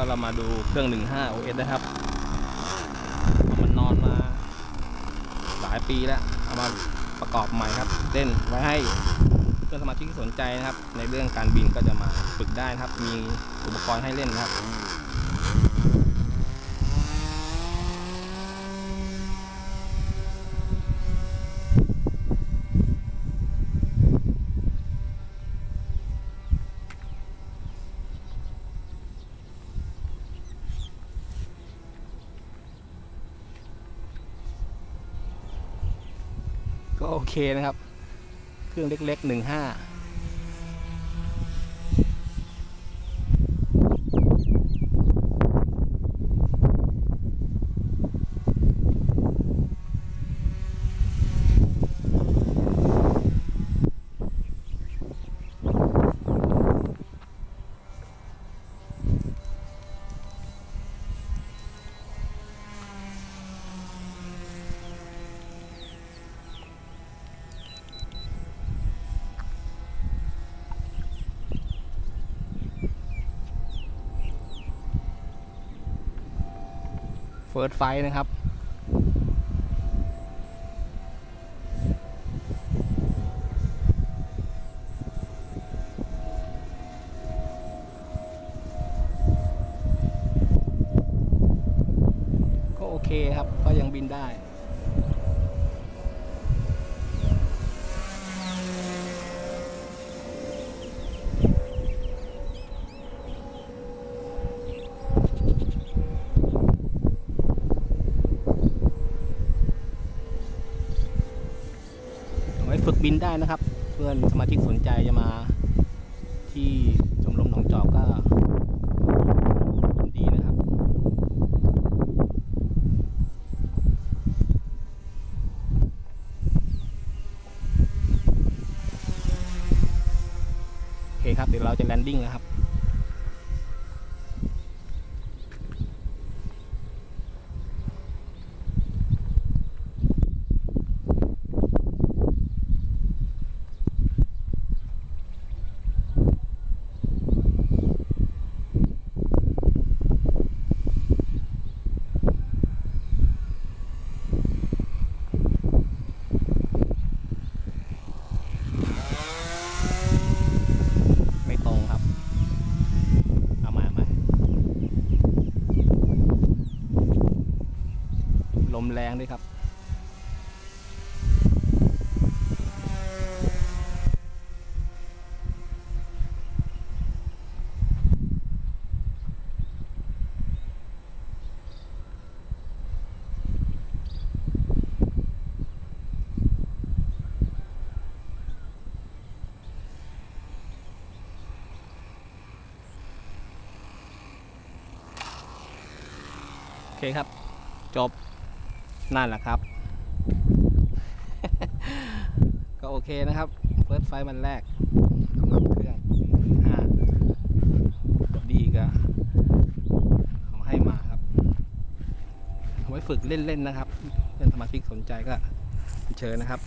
ก็เรามาดูเครื่อง 15 OS นะครับ มันนอนมาหลายปีแล้ว เอามาประกอบใหม่ครับ เล่นไว้ให้เพื่อนสมาชิกที่สนใจนะครับ ในเรื่องการบินก็จะมาฝึกได้นะครับ มีอุปกรณ์ให้เล่นนะครับ ก็โอเคนะครับ เครื่องเล็กๆหนึ่งห้า ฟิร์สไฟนะครับ ก็โอเคครับ ก็ยังบินได้ ฝึกบินได้นะครับ เพื่อนสมาชิกสนใจจะมาที่ชมรมหนองจอกก็ยินดีนะครับ โอเคครับ เดี๋ยวเราจะแลนดิ้งแล้วครับ ไม่ตรงครับ เอามามาลม แรงด้วยครับโอเคครับ จบ นั่นแหละครับ ก็โอเคนะครับเฟิร์สไฟมันแรกสำหรับเครื่องห้าดีก็เขาให้มาครับเอาไว้ฝึกเล่นๆนะครับเพื่อนสมาชิกสนใจก็เชิญนะครับ